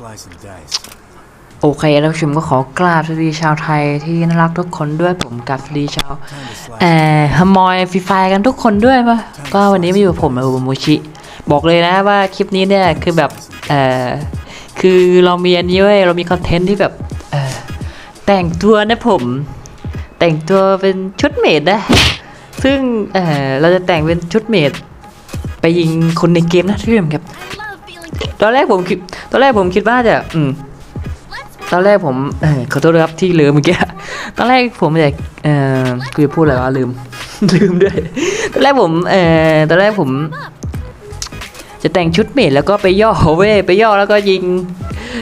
slice and dice. โอเคแล้วชิมก็ขอกราบสวัสดีชาวไทยที่น่ารักทุกคนด้วยผมกับสวัสดีชาว Time to slice. เอ่อฮมอยฟรีไฟกันทุกคนด้วยปะก็วันนี้มาอยู่กับผมอุบมูชิ บอกเลยนะว่าคลิปนี้เนี่ยคือแบบเอ่อคือเรามีอันนี้เว้ยเรามีคอนเทนต์ที่แบบเอ่อแต่งตัวนะผม แต่งตัวเป็นชุดเมดนะซึ่งเอ่อเราจะแต่งเป็นชุดเมดไปยิงคนในเกมนะที่ผมครับ love feeling good. ตอนแรกผมคิดตอนแรกผมคิดว่าจะอืมตอนแรกผมขอโทษครับที่ลืมเมื่อกี้ตอนแรกผมอยากเออกูจะพูดอะไรวะลืม ลืมด้วย ตอนแรกผมเอ่อตอนแรกผม จะแต่งชุดเมดแล้วก็ไปย่อเว้ยไปย่อแล้วก็ยิง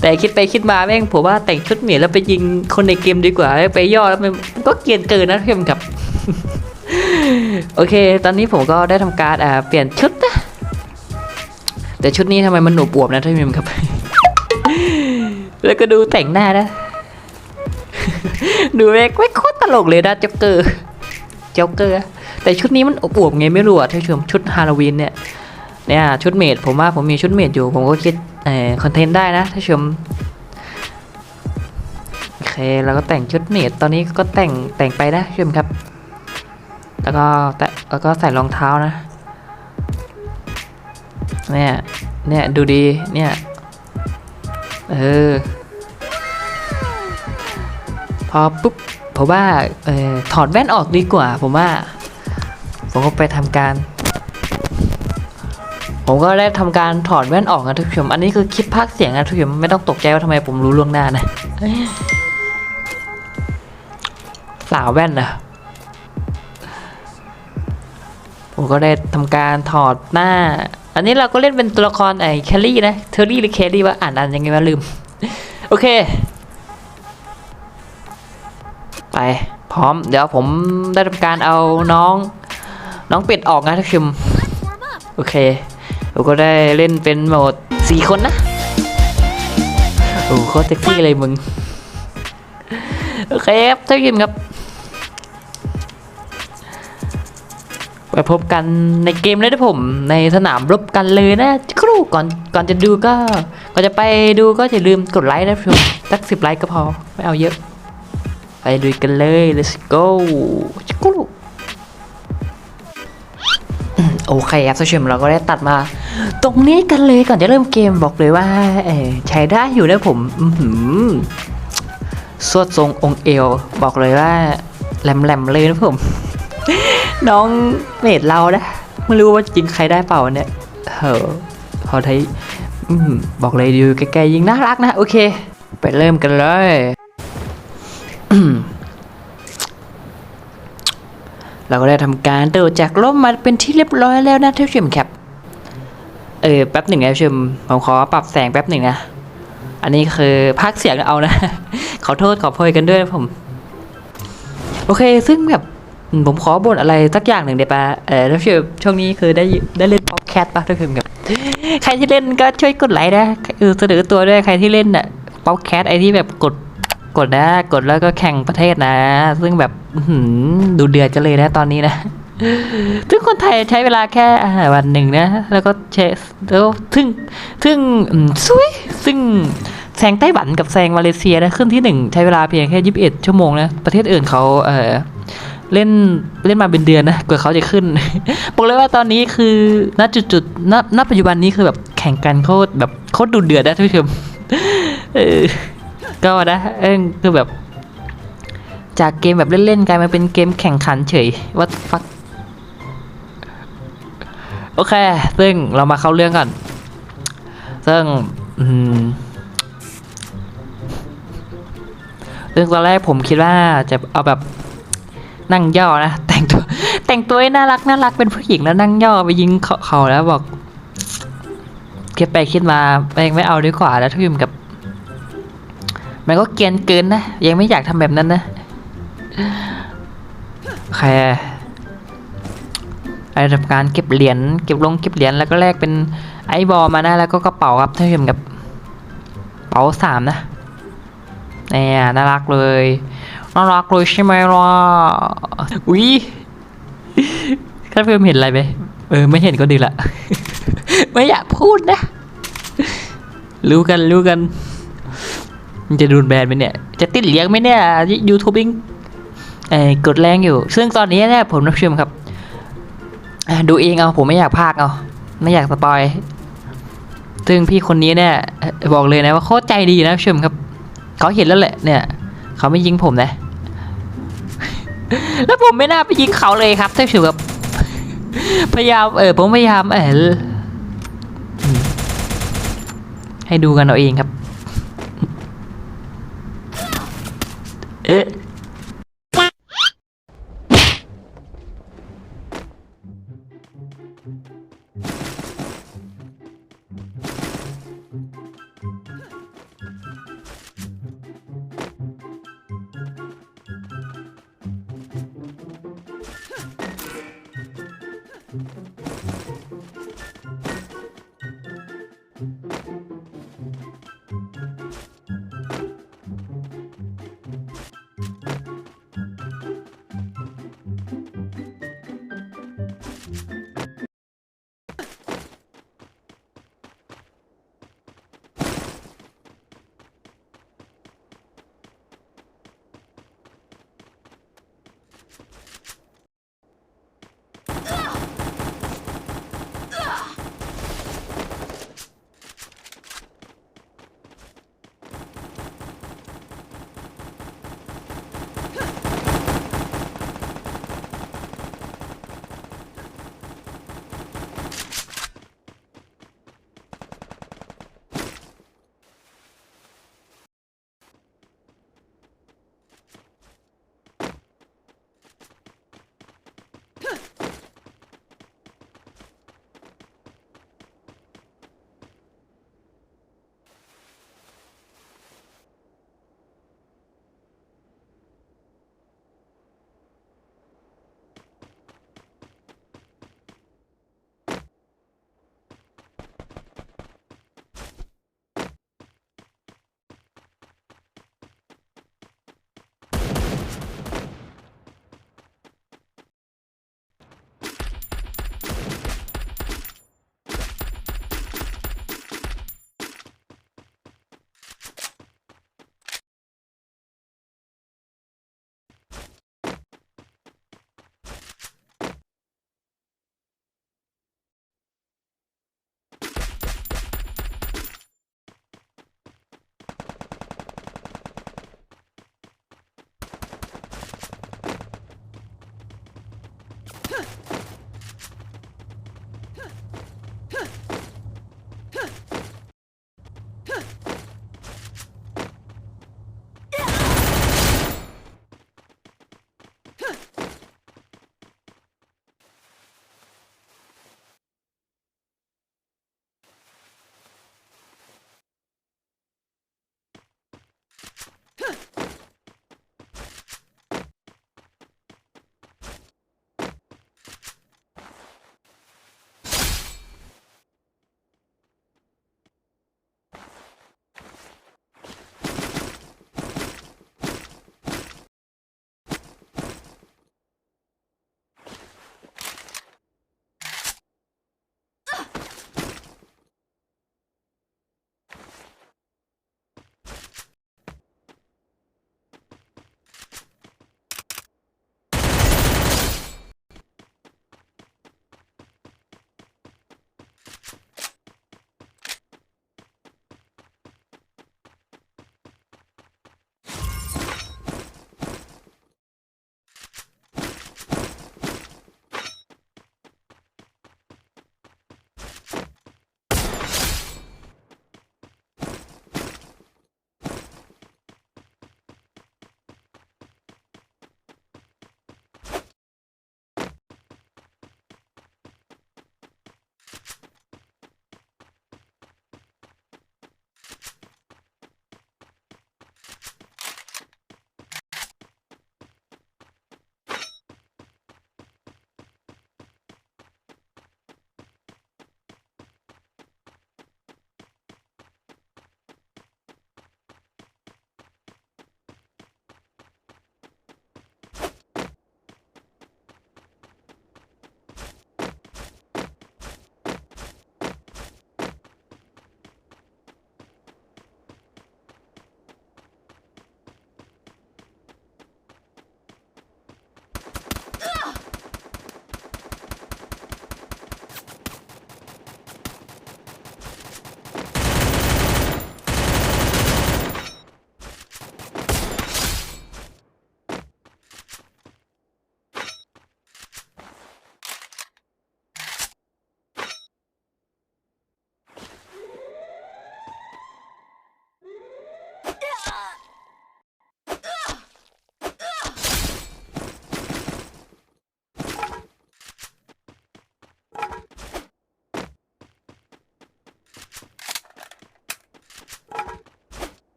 แต่คิดไปคิดมาแม่งผมว่าแต่งชุดเมดแล้วไปยิงคนในเกมดีกว่า ไปย่อแล้วมันก็เกียนเกินนะเพื่อนกับ โอเค ตอนนี้ผมก็ได้ทำการอ่าเปลี่ยนชุดนะ แต่ชุดนี้ทำไมมันหนุบวบนะท่านผู้ชมครับ แล้วก็ดูแต่งหน้านะ ดูแม่งไม่โคตรตลกเลยนะจ็อกเกอร์จ็อกเกอร์ แต่ชุดนี้มันอบอวบไงไม่รู้อะท่านผู้ชมชุดฮาโลวีนเนี่ยเนี่ยชุดเมดผมว่าผมมีชุดเมดอยู่ ผมก็คิดเอ่อคอนเทนต์ได้นะท่านผู้ชมโอเคแล้วก็แต่งชุดเมดตอนนี้ก็แต่งแต่งไปนะท่านผู้ชมครับ แล้วก็แต่แล้วก็ใส่รองเท้านะ เนี่ย เนี่ย ดูดี เนี่ย เออ พอปุ๊บ ผมว่า เออถอดแว่นออกดีกว่า ผมว่า ผมก็ไปทำการ ผมก็ได้ทำการถอดแว่นออกนะทุกผู้ชม อันนี้คือคลิปภาคเสียงนะทุกผู้ชม ไม่ต้องตกใจว่าทำไมผมรู้ล่วงหน้านะสาวแว่นนะผมก็ได้ทำการถอดหน้า อันนี้เราก็เล่นเป็นตัวละครไอ้แคลรี่นะเทอรี่หรือแคลรี่ว่าอ่านอ่านยังไงวะลืม โอเค ไปพร้อม เดี๋ยวผมได้ทำการเอาน้อง น้องเป็ดออกนะทุกผู้ชมโอเคเราก็ได้เล่นเป็นโหมดสี่คนนะโอ้โคตรเซ็กซี่เลยมึง โอเคครับท่านผู้ชมครับ ไปพบกันในเกมเลยนะผมในสนามรบกันเลยนะครูก่อนก่อนจะดูก็ ก่อนจะไปดูก็อย่าลืมกดไลค์นะทุกสักสิบไลค์ก็พอไม่เอาเยอะ ไปดูกันเลย let's go จิกรูโอเคครับท่านผู้ชมเราก็ได้ตัดมา ตรงนี้กันเลยก่อนจะเริ่มเกมบอกเลยว่าใช้ได้อยู่นะผมอื้อหือสวดทรงองเอว บอกเลยว่าแหลมๆเลยนะผม น้องเมดเรานะไม่รู้ว่าจริงใครได้เปล่าเนี่ยเฮ้อพอไทยบอกเลยดูใกลๆยิงน่ารักนะ โอเค ไปเริ่มกันเลยเราก็ได้ทำการโดดจากล่มมาเป็นที่เรียบร้อยแล้วนะท่านผู้ชมครับ เออแป๊บหนึ่งนะท่านผู้ชมผมขอปรับแสงแป๊บหนึ่งนะ อันนี้คือภาคเสียงเอานะ ขอโทษขอโพยกันด้วยนะผม โอเค ซึ่งแบบ ผมขอบ่นอะไรสักอย่างหนึ่งได้ปะเออท่านผู้ชมช่วงนี้คือได้ได้เล่นป๊อปแคทปะท่านผู้ชมครับ ใครที่เล่นก็ช่วยกดไลค์นะเออเสนอตัวด้วยใครที่เล่นน่ะป๊อปแคทไอที่แบบกดกดนะ กดแล้วก็แข่งประเทศนะ ซึ่งแบบดูเดือดจะเลยนะตอนนี้นะซึ่งคนไทยใช้เวลาแค่วันหนึ่งนะ แล้วก็ใช้แล้วซึ่งซึ่งซุยซึ่งแซงไต้หวันกับแซงมาเลเซียนะขึ้นที่หนึ่งใช้เวลาเพียงแค่ยี่สิบเอ็ดชั่วโมงนะ ประเทศอื่นเขาเออ เล่นเล่นมาเป็นเดือนนะกว่าเขาจะขึ้น บอกเลยว่าตอนนี้คือณจุดจุดๆณณปัจจุบันนี้คือแบบแข่งกันโคตรแบบโคตรดูเดือดนะท่านผู้ชมก็นะเอ้ยคือแบบ จากเกมแบบเล่นๆกลายมาเป็นเกมแข่งขันเฉยวัดฟักโอเค ซึ่งเรามาเข้าเรื่องก่อนซึ่งอืมซึ่งตอนแรกผมคิดว่าจะเอาแบบ นั่งย่อนะแต่งตัวแต่งตัวน่ารักน่ารักเป็นผู้หญิงแล้วนั่งย่อไปยิงเขาเขาแล้วบอกคิดไปคิดมาแม่งไม่เอาดีกว่าแล้วทุ่มกับ มันก็เกียนเกินนะยังไม่อยากทำแบบนั้นนะโอเคไอ้ทำการเก็บเหรียญเก็บลงเก็บเหรียญแล้วก็แลกเป็นไอ้บอลมานะแล้วก็กระเป๋าครับท่านผู้ชมกับเป๋าสามนะเนี่ยน่ารักเลย น่ารักเลยใช่ไหมล่ะอุ้ยท่านผู้ชมเห็นอะไรไหมเออ ไม่เห็นก็ดีละ ไม่อยากพูดนะ รู้กันรู้กัน มันจะโดนแบนไหมเนี่ย จะติดเลี้ยงไหมเนี่ยยูทูบิงเอ้ยกดแรงอยู่ ซึ่งตอนนี้เนี่ยผมรับชมครับ ดูเองเอาผมไม่อยากพากเอา ไม่อยากสปอยซึ่งพี่คนนี้เนี่ยบอกเลยนะว่าโคตรใจดีนะผู้ชมครับ เขาเห็นแล้วแหละเนี่ย เขาไม่ยิงผมนะ แล้วผมไม่น่าไปยิงเขาเลยครับถ้าถือแบบพยายามเออผมพยายามเออให้ดูกันเอาเองครับ เอ๊ะ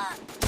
아!